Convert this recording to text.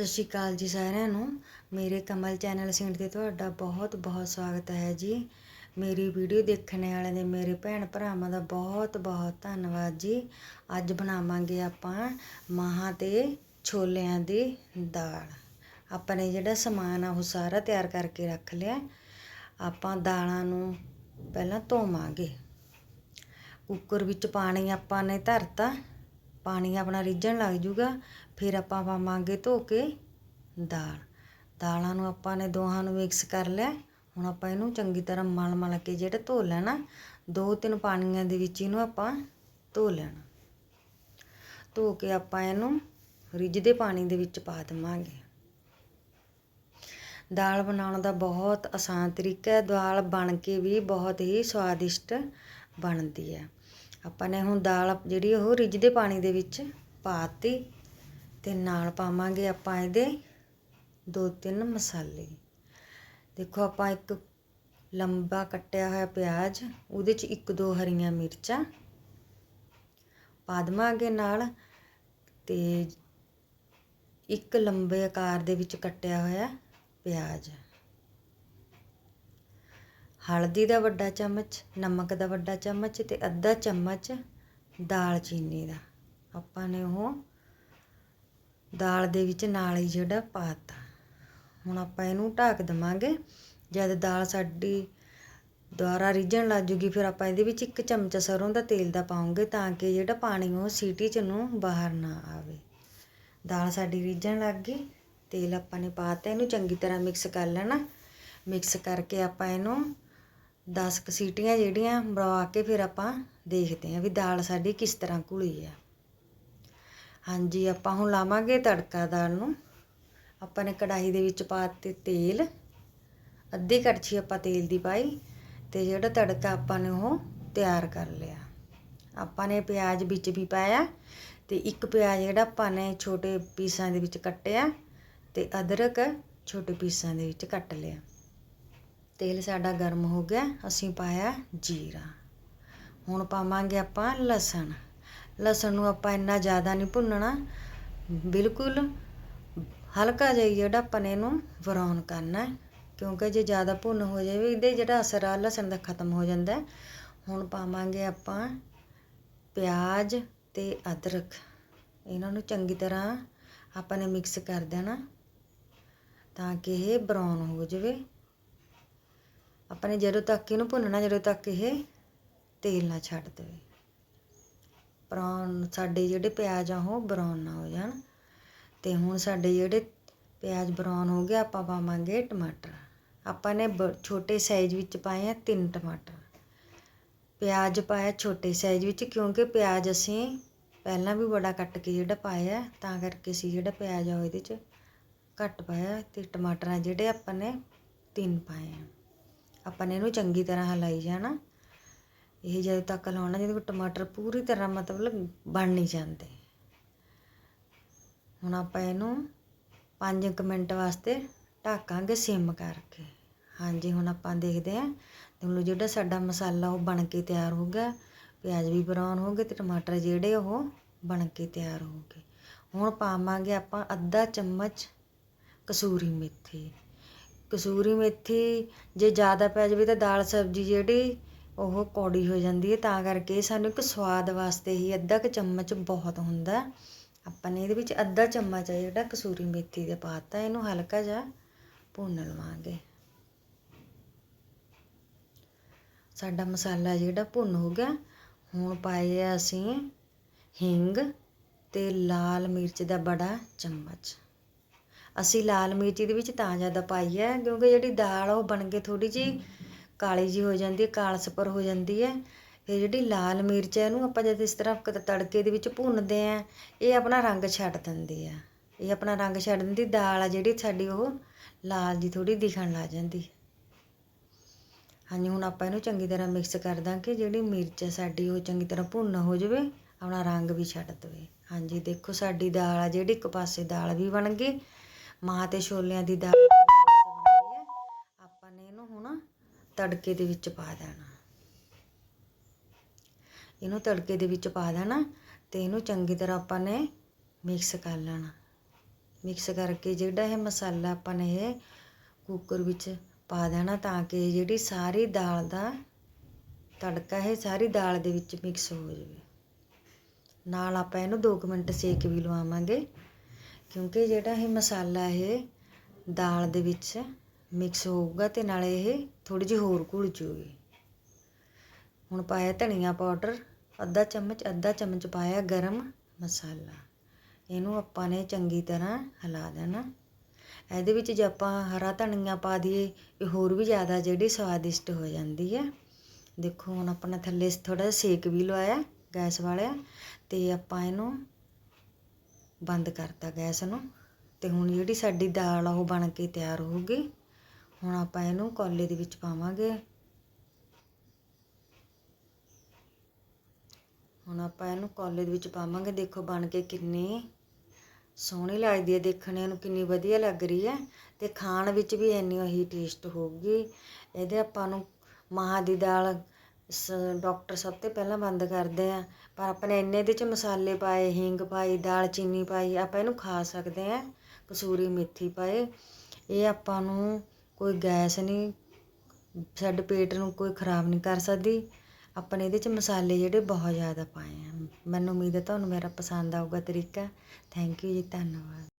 ਸਤਿ ਸ਼੍ਰੀ ਅਕਾਲ ਜੀ ਸਾਰਿਆਂ ਨੂੰ। ਮੇਰੇ ਕਮਲ ਚੈਨਲ ਸਿੰਡ ਤੇ ਤੁਹਾਡਾ ਬਹੁਤ ਬਹੁਤ ਸਵਾਗਤ ਹੈ ਜੀ। ਮੇਰੀ ਵੀਡੀਓ ਦੇਖਣ ਵਾਲਿਆਂ ਦੇ ਮੇਰੇ ਭੈਣ ਭਰਾਵਾਂ ਦਾ ਬਹੁਤ ਬਹੁਤ ਧੰਨਵਾਦ ਜੀ। ਅੱਜ ਬਣਾਵਾਂਗੇ ਆਪਾਂ ਮਾਹਾਂ ਤੇ ਛੋਲਿਆਂ ਦੀ ਦਾਲ। ਆਪਾਂ ਨੇ ਜਿਹੜਾ ਸਮਾਨ ਆ ਉਹ ਸਾਰਾ ਤਿਆਰ ਕਰਕੇ ਰੱਖ ਲਿਆ। ਆਪਾਂ ਦਾਲਾਂ ਨੂੰ ਪਹਿਲਾਂ ਧੋਵਾਂਗੇ। ਕੁੱਕਰ ਵਿੱਚ ਪਾਣੀ ਆਪਾਂ ਨੇ ਧਰਤਾ। ਪਾਣੀ ਆਪਣਾ ਰਿੱਝਣ ਲੱਗ ਜੂਗਾ, ਫਿਰ ਆਪਾਂ ਪਾਵਾਂਗੇ ਧੋ ਕੇ ਦਾਲ। ਦਾਲਾਂ ਨੂੰ ਆਪਾਂ ਨੇ ਦੋਹਾਂ ਨੂੰ ਮਿਕਸ ਕਰ ਲਿਆ। ਹੁਣ ਆਪਾਂ ਇਹਨੂੰ ਚੰਗੀ ਤਰ੍ਹਾਂ ਮਲ ਮਲ ਕੇ ਜਿਹੜਾ ਧੋ ਲੈਣਾ, ਦੋ ਤਿੰਨ ਪਾਣੀਆਂ ਦੇ ਵਿੱਚ ਇਹਨੂੰ ਆਪਾਂ ਧੋ ਲੈਣਾ। ਧੋ ਕੇ ਆਪਾਂ ਇਹਨੂੰ ਰਿੱਝਦੇ ਪਾਣੀ ਦੇ ਵਿੱਚ ਪਾ ਦੇਵਾਂਗੇ। ਦਾਲ ਬਣਾਉਣ ਦਾ ਬਹੁਤ ਆਸਾਨ ਤਰੀਕਾ ਹੈ। ਦਾਲ ਬਣ ਕੇ ਵੀ ਬਹੁਤ ਹੀ ਸਵਾਦਿਸ਼ਟ ਬਣਦੀ ਹੈ। ਆਪਾਂ ਨੇ ਹੁਣ ਦਾਲ ਜਿਹੜੀ ਉਹ ਰਿੱਝਦੇ ਪਾਣੀ ਦੇ ਵਿੱਚ ਪਾਤੀ ਤੇ ਨਾਲ ਪਾਵਾਂਗੇ ਆਪਾਂ ਇਹਦੇ ਦੋ ਤਿੰਨ ਮਸਾਲੇ। ਦੇਖੋ ਆਪਾਂ ਇੱਕ ਲੰਬਾ ਕੱਟਿਆ ਹੋਇਆ ਪਿਆਜ਼, ਉਹਦੇ 'ਚ ਇੱਕ ਦੋ ਹਰੀਆਂ ਮਿਰਚਾਂ ਪਾ ਦੇਵਾਂਗੇ ਨਾਲ ਤੇ ਇੱਕ ਲੰਬੇ ਆਕਾਰ ਦੇ ਵਿੱਚ ਕੱਟਿਆ ਹੋਇਆ ਪਿਆਜ਼। ਹਲਦੀ ਦਾ ਵੱਡਾ ਚਮਚ, ਨਮਕ ਦਾ ਵੱਡਾ ਚਮਚ ਅਤੇ ਅੱਧਾ ਚਮਚ ਦਾਲ ਚੀਨੀ ਦਾ। ਆਪਾਂ ਨੇ ਉਹ ਦਾਲ ਦੇ ਵਿੱਚ ਨਾਲ ਹੀ ਜਿਹੜਾ ਪਾਤਾ। ਹੁਣ ਆਪਾਂ ਇਹਨੂੰ ਢੱਕ ਦਵਾਂਗੇ। ਜਦ ਦਾਲ ਸਾਡੀ ਦੁਆਰਾ ਰਿੱਝਣ ਲੱਗ ਜੂਗੀ, ਫਿਰ ਆਪਾਂ ਇਹਦੇ ਵਿੱਚ ਇੱਕ ਚਮਚਾ ਸਰੋਂ ਦਾ ਤੇਲ ਦਾ ਪਾਉਂਗੇ ਤਾਂ ਕਿ ਜਿਹੜਾ ਪਾਣੀ ਉਹ ਸੀਟੀ ਚ ਨੂੰ ਬਾਹਰ ਨਾ ਆਵੇ। ਦਾਲ ਸਾਡੀ ਰਿੱਝਣ ਲੱਗ ਗਈ। ਤੇਲ ਆਪਾਂ ਨੇ ਪਾਤਾ ਇਹਨੂੰ ਚੰਗੀ ਤਰ੍ਹਾਂ ਮਿਕਸ ਕਰ ਲੈਣਾ। ਮਿਕਸ ਕਰਕੇ ਆਪਾਂ ਇਹਨੂੰ 10 ਕੁ ਸੀਟੀਆਂ ਜਿਹੜੀਆਂ ਮਰਵਾ ਕੇ ਫਿਰ ਆਪਾਂ ਦੇਖਦੇ ਹਾਂ ਵੀ ਦਾਲ ਸਾਡੀ ਕਿਸ ਤਰ੍ਹਾਂ ਘੁਲੀ ਆ। ਹਾਂਜੀ, ਆਪਾਂ ਹੁਣ ਲਾਵਾਂਗੇ ਤੜਕਾ ਦਾਲ ਨੂੰ। ਆਪਾਂ ਨੇ ਕੜਾਹੀ ਦੇ ਵਿੱਚ ਪਾ ਦਿੱਤੇ ਤੇਲ। ਅੱਧੀ ਕੜਛੀ ਆਪਾਂ ਤੇਲ ਦੀ ਪਾਈ ਤੇ ਜਿਹੜਾ ਤੜਕਾ ਆਪਾਂ ਨੇ ਉਹ ਤਿਆਰ ਕਰ ਲਿਆ। ਆਪਾਂ ਨੇ ਪਿਆਜ਼ ਵਿੱਚ ਵੀ ਪਾਇਆ ਤੇ ਇੱਕ ਪਿਆਜ਼ ਜਿਹੜਾ ਆਪਾਂ ਨੇ ਛੋਟੇ ਪੀਸਾਂ ਦੇ ਵਿੱਚ ਕੱਟਿਆ ਤੇ ਅਦਰਕ ਛੋਟੇ ਪੀਸਾਂ ਦੇ ਵਿੱਚ ਕੱਟ ਲਿਆ। ਤੇਲ ਸਾਡਾ ਗਰਮ ਹੋ ਗਿਆ, ਅਸੀਂ ਪਾਇਆ ਜੀਰਾ। ਹੁਣ ਪਾਵਾਂਗੇ ਆਪਾਂ ਲਸਣ। ਲਸਣ ਨੂੰ ਆਪਾਂ ਇੰਨਾ ਜ਼ਿਆਦਾ ਨਹੀਂ ਭੁੰਨਣਾ। ਬਿਲਕੁਲ ਹਲਕਾ ਜਿਹਾ ਜਿਹੜਾ ਆਪਾਂ ਨੇ ਇਹਨੂੰ ਬਰਾਊਨ ਕਰਨਾ ਕਿਉਂਕਿ ਜੇ ਜ਼ਿਆਦਾ ਭੁੰਨ ਹੋ ਜਾਵੇ, ਇਹਦੇ ਜਿਹੜਾ ਅਸਰ ਆ, ਲਸਣ ਦਾ ਖਤਮ ਹੋ ਜਾਂਦਾ ਹੁਣ ਪਾਵਾਂਗੇ ਆਪਾਂ ਪਿਆਜ਼ ਤੇ ਅਦਰਕ। ਇਹਨਾਂ ਨੂੰ ਚੰਗੀ ਤਰ੍ਹਾਂ ਆਪਾਂ ਨੇ ਮਿਕਸ ਕਰ ਦੇਣਾ ਤਾਂ ਕਿ ਇਹ ਬਰਾਊਨ ਹੋ ਜਾਵੇ। ਆਪਾਂ ਨੇ ਜਦੋਂ ਤੱਕ ਇਹਨੂੰ ਭੁੰਨਣਾ, ਜਦੋਂ ਤੱਕ ਇਹ ਤੇਲ ਨਾ ਛੱਡ ਦੇਵੇ। ਬਰਾਊਨ ਸਾਡੇ ਜਿਹੜੇ ਪਿਆਜ਼ ਆ, ਉਹ ਬਰਾਊਨ ਨਾ ਹੋ ਜਾਣ। ਤੇ ਹੁਣ ਸਾਡੇ ਜਿਹੜੇ ਪਿਆਜ਼ ਬਰਾਊਨ ਹੋ ਗਏ, ਆਪਾਂ ਪਾਵਾਂਗੇ ਟਮਾਟਰ। ਆਪਾਂ ਨੇ ਛੋਟੇ ਸਾਈਜ਼ ਵਿੱਚ ਪਾਏ ਆ ਤਿੰਨ ਟਮਾਟਰ। ਪਿਆਜ਼ ਪਾਇਆ ਛੋਟੇ ਸਾਈਜ਼ ਵਿੱਚ, ਕਿਉਂਕਿ ਪਿਆਜ਼ ਅਸੀਂ ਪਹਿਲਾਂ ਵੀ ਬੜਾ ਕੱਟ ਕੇ ਜਿਹੜਾ ਪਾਇਆ, ਤਾਂ ਕਰਕੇ ਸੀ ਜਿਹੜਾ ਪਿਆਜ਼ ਆ, ਉਹਦੇ 'ਚ ਘੱਟ ਪਾਇਆ। ਤੇ ਟਮਾਟਰਾਂ ਜਿਹੜੇ ਆਪਾਂ ਨੇ ਤਿੰਨ ਪਾਏ ਆ। ਆਪਾਂ ਨੇ ਇਹਨੂੰ ਚੰਗੀ ਤਰ੍ਹਾਂ ਹਲਾਈ ਜਾਣਾ। ਇਹ ਜਦੋਂ ਤੱਕ ਲਾਉਣਾ, ਜਦੋਂ ਟਮਾਟਰ ਪੂਰੀ ਤਰ੍ਹਾਂ ਮਤਲਬ ਬਣ ਨਹੀਂ ਜਾਂਦੇ। ਹੁਣ ਆਪਾਂ ਇਹਨੂੰ 5 ਮਿੰਟ ਵਾਸਤੇ ਢੱਕਾਂਗੇ ਸਿਮ ਕਰਕੇ। ਹਾਂਜੀ, ਹੁਣ ਆਪਾਂ ਦੇਖਦੇ ਹਾਂ। ਹੁਣ ਜਿਹੜਾ ਸਾਡਾ ਮਸਾਲਾ ਉਹ ਬਣ ਕੇ ਤਿਆਰ ਹੋ ਗਿਆ। ਪਿਆਜ਼ ਵੀ ਬਰਾਊਨ ਹੋ ਗਏ ਤੇ ਟਮਾਟਰ ਜਿਹੜੇ ਉਹ ਬਣ ਕੇ ਤਿਆਰ ਹੋ ਗਏ। ਹੁਣ ਪਾਵਾਂਗੇ ਆਪਾਂ ਅੱਧਾ ਚਮਚ ਕਸੂਰੀ ਮੇਥੀ। ਕਸੂਰੀ ਮੇਥੀ, ਜੇ ਜ਼ਿਆਦਾ ਪੈ ਜਾਵੇ ਤਾਂ ਦਾਲ ਸਬਜ਼ੀ ਜਿਹੜੀ ਉਹ ਕੌੜੀ ਹੋ ਜਾਂਦੀ ਹੈ, ਤਾਂ ਕਰਕੇ ਸਾਨੂੰ ਇੱਕ ਸਵਾਦ ਵਾਸਤੇ ਹੀ ਅੱਧਾ ਕੁ ਚਮਚ ਬਹੁਤ ਹੁੰਦਾ। ਆਪਾਂ ਨੇ ਇਹਦੇ ਵਿੱਚ ਅੱਧਾ ਚਮਚ ਹੈ ਜਿਹੜਾ ਕਸੂਰੀ ਮੇਥੀ ਦੇ ਪਾਤਾ ਇਹਨੂੰ ਹਲਕਾ ਜਿਹਾ ਭੁੰਨ ਲਵਾਂਗੇ। ਸਾਡਾ ਮਸਾਲਾ ਜਿਹੜਾ ਭੁੰਨ ਹੋ ਗਿਆ, ਹੁਣ ਪਾਏ ਆ ਅਸੀਂ ਹਿੰਗ ਤੇ ਲਾਲ ਮਿਰਚ ਦਾ ਬੜਾ ਚਮਚ। ਅਸੀਂ ਲਾਲ ਮਿਰਚ ਦੇ ਵਿੱਚ ਤਾਂ ਜ਼ਿਆਦਾ ਪਾਈ ਹੈ, ਕਿਉਂਕਿ ਜਿਹੜੀ ਦਾਲ ਉਹ ਬਣ ਕੇ ਥੋੜੀ ਜੀ ਕਾਲੀ ਜੀ ਹੋ ਜਾਂਦੀ ਹੈ ਕਾਲਸਪਰ ਹੋ ਜਾਂਦੀ ਹੈ। ਫਿਰ ਜਿਹੜੀ ਲਾਲ ਮਿਰਚ ਹੈ, ਇਹਨੂੰ ਆਪਾਂ ਜਦ ਇਸ ਤਰ੍ਹਾਂ ਤੜਕੇ ਦੇ ਵਿੱਚ ਭੁੰਨਦੇ ਆ ਇਹ ਆਪਣਾ ਰੰਗ ਛੱਡ ਦਿੰਦੀ ਆ ਇਹ ਆਪਣਾ ਰੰਗ ਛੱਡ ਦਿੰਦੀ, ਦਾਲ ਆ ਜਿਹੜੀ ਸਾਡੀ ਉਹ ਲਾਲ ਜੀ ਥੋੜੀ ਦਿਖਣ ਲੱਗ ਜਾਂਦੀ ਹਾਂਜੀ, ਹੁਣ ਆਪਾਂ ਇਹਨੂੰ ਚੰਗੀ ਤਰ੍ਹਾਂ ਮਿਕਸ ਕਰ ਦਾਂਗੇ, ਜਿਹੜੀ ਮਿਰਚ ਹੈ ਸਾਡੀ ਉਹ ਚੰਗੀ ਤਰ੍ਹਾਂ ਭੁੰਨ ਹੋ ਜਾਵੇ, ਆਪਣਾ ਰੰਗ ਵੀ ਛੱਡ ਦੇਵੇ। ਹਾਂਜੀ, ਦੇਖੋ ਸਾਡੀ ਦਾਲ ਆ ਜਿਹੜੀ ਇੱਕ ਪਾਸੇ ਦਾਲ ਵੀ ਬਣ ਗਈ ਮਾਂ ਤੇ ਛੋਲਿਆਂ ਦੀ ਦਾਲ ਆਪਾਂ ਨੇ ਇਹਨੂੰ ਹੁਣ ਤੜਕੇ ਦੇ ਵਿੱਚ ਪਾ ਦੇਣਾ। ਇਹਨੂੰ ਤੜਕੇ ਦੇ ਵਿੱਚ ਪਾ ਦੇਣਾ ਤੇ ਇਹਨੂੰ ਚੰਗੀ ਤਰ੍ਹਾਂ ਆਪਾਂ ਨੇ ਮਿਕਸ ਕਰ ਲੈਣਾ। ਮਿਕਸ ਕਰਕੇ ਜਿਹੜਾ ਇਹ ਮਸਾਲਾ ਆਪਾਂ ਨੇ ਇਹ ਕੁੱਕਰ ਵਿੱਚ ਪਾ ਦੇਣਾ ਤਾਂ ਕਿ ਜਿਹੜੀ ਸਾਰੀ ਦਾਲ ਦਾ ਤੜਕਾ ਇਹ ਸਾਰੀ ਦਾਲ ਦੇ ਵਿੱਚ ਮਿਕਸ ਹੋ ਜਾਵੇ। ਨਾਲ ਆਪਾਂ ਇਹਨੂੰ 2 ਮਿੰਟ ਸੇਕ ਵੀ ਲਵਾਵਾਂਗੇ। ਕਿਉਂਕਿ ਜਿਹੜਾ ਇਹ ਮਸਾਲਾ ਇਹ ਦਾਲ ਦੇ ਵਿੱਚ ਮਿਕਸ ਹੋਊਗਾ ਅਤੇ ਨਾਲੇ ਇਹ ਥੋੜੀ ਜਿਹੀ ਹੋਰ ਘੁਲ ਜੂਗੀ। ਹੁਣ ਪਾਇਆ ਧਨੀਆ ਪਾਊਡਰ, ਅੱਧਾ ਚਮਚ ਅੱਧਾ ਚਮਚ ਪਾਇਆ ਗਰਮ ਮਸਾਲਾ। ਇਹਨੂੰ ਆਪਾਂ ਨੇ ਚੰਗੀ ਤਰ੍ਹਾਂ ਹਿਲਾ ਦੇਣਾ। ਇਹਦੇ ਵਿੱਚ ਜੇ ਆਪਾਂ ਹਰਾ ਧਨੀਆ ਪਾ ਦਈਏ, ਇਹ ਹੋਰ ਵੀ ਜ਼ਿਆਦਾ ਜਿਹੜੀ ਸਵਾਦਿਸ਼ਟ ਹੋ ਜਾਂਦੀ ਹੈ ਦੇਖੋ ਹੁਣ ਆਪਣਾ ਥੱਲੇ ਥੋੜਾ ਜਿਹਾ ਸੇਕ ਵੀ ਲਵਾਇਆ ਗੈਸ ਵਾਲਿਆ, ਤੇ ਆਪਾਂ ਇਹਨੂੰ ਬੰਦ ਕਰਤਾ ਗੈਸ ਨੂੰ ਤੇ ਹੁਣ ਜਿਹੜੀ ਸਾਡੀ ਦਾਲ ਆ ਉਹ ਬਣ ਕੇ ਤਿਆਰ ਹੋਊਗੀ। ਹੁਣ ਆਪਾਂ ਇਹਨੂੰ ਕੌਲੇ ਦੇ ਵਿੱਚ ਪਾਵਾਂਗੇ। ਹੁਣ ਆਪਾਂ ਇਹਨੂੰ ਕੌਲੇ ਦੇ ਵਿੱਚ ਪਾਵਾਂਗੇ। ਦੇਖੋ ਬਣ ਕੇ ਕਿੰਨੀ ਸੋਹਣੀ ਲੱਗਦੀ ਹੈ। ਦੇਖਣੇ ਨੂੰ ਕਿੰਨੀ ਵਧੀਆ ਲੱਗ ਰਹੀ ਹੈ ਤੇ ਖਾਣ ਵਿੱਚ ਵੀ ਇੰਨੀ ਹੀ ਟੇਸਟ ਹੋਊਗੀ। ਇਹਦੇ ਆਪਾਂ ਨੂੰ ਮਾਂ ਦੀ ਦਾਲ ਸ- ਡਾਕਟਰ ਸਭ ਤੋਂ ਪਹਿਲਾਂ ਬੰਦ ਕਰਦੇ ਆ। ਪਰ ਆਪਣੇ ਇੰਨੇ ਇਹਦੇ ਚ ਮਸਾਲੇ ਪਾਏ, ਹਿੰਗ ਪਾਈ ਦਾਲਚੀਨੀ ਪਾਈ, ਆਪਾਂ ਇਹਨੂੰ ਖਾ ਸਕਦੇ ਹਾਂ ਕਸੂਰੀ ਮੇਥੀ ਪਾਏ। ਇਹ ਆਪਾਂ ਨੂੰ ਕੋਈ ਗੈਸ ਨਹੀਂ ਸਾਡੇ ਪੇਟ ਨੂੰ ਕੋਈ ਖਰਾਬ ਨਹੀਂ ਕਰ ਸਕਦੀ। ਆਪਣੇ ਇਹਦੇ ਚ ਮਸਾਲੇ ਜਿਹੜੇ ਬਹੁਤ ਜ਼ਿਆਦਾ ਪਾਏ ਆ। ਮੈਨੂੰ ਉਮੀਦ ਹੈ ਤੁਹਾਨੂੰ ਮੇਰਾ ਪਸੰਦ ਆਊਗਾ ਤਰੀਕਾ। ਥੈਂਕ ਯੂ ਜੀ, ਧੰਨਵਾਦ।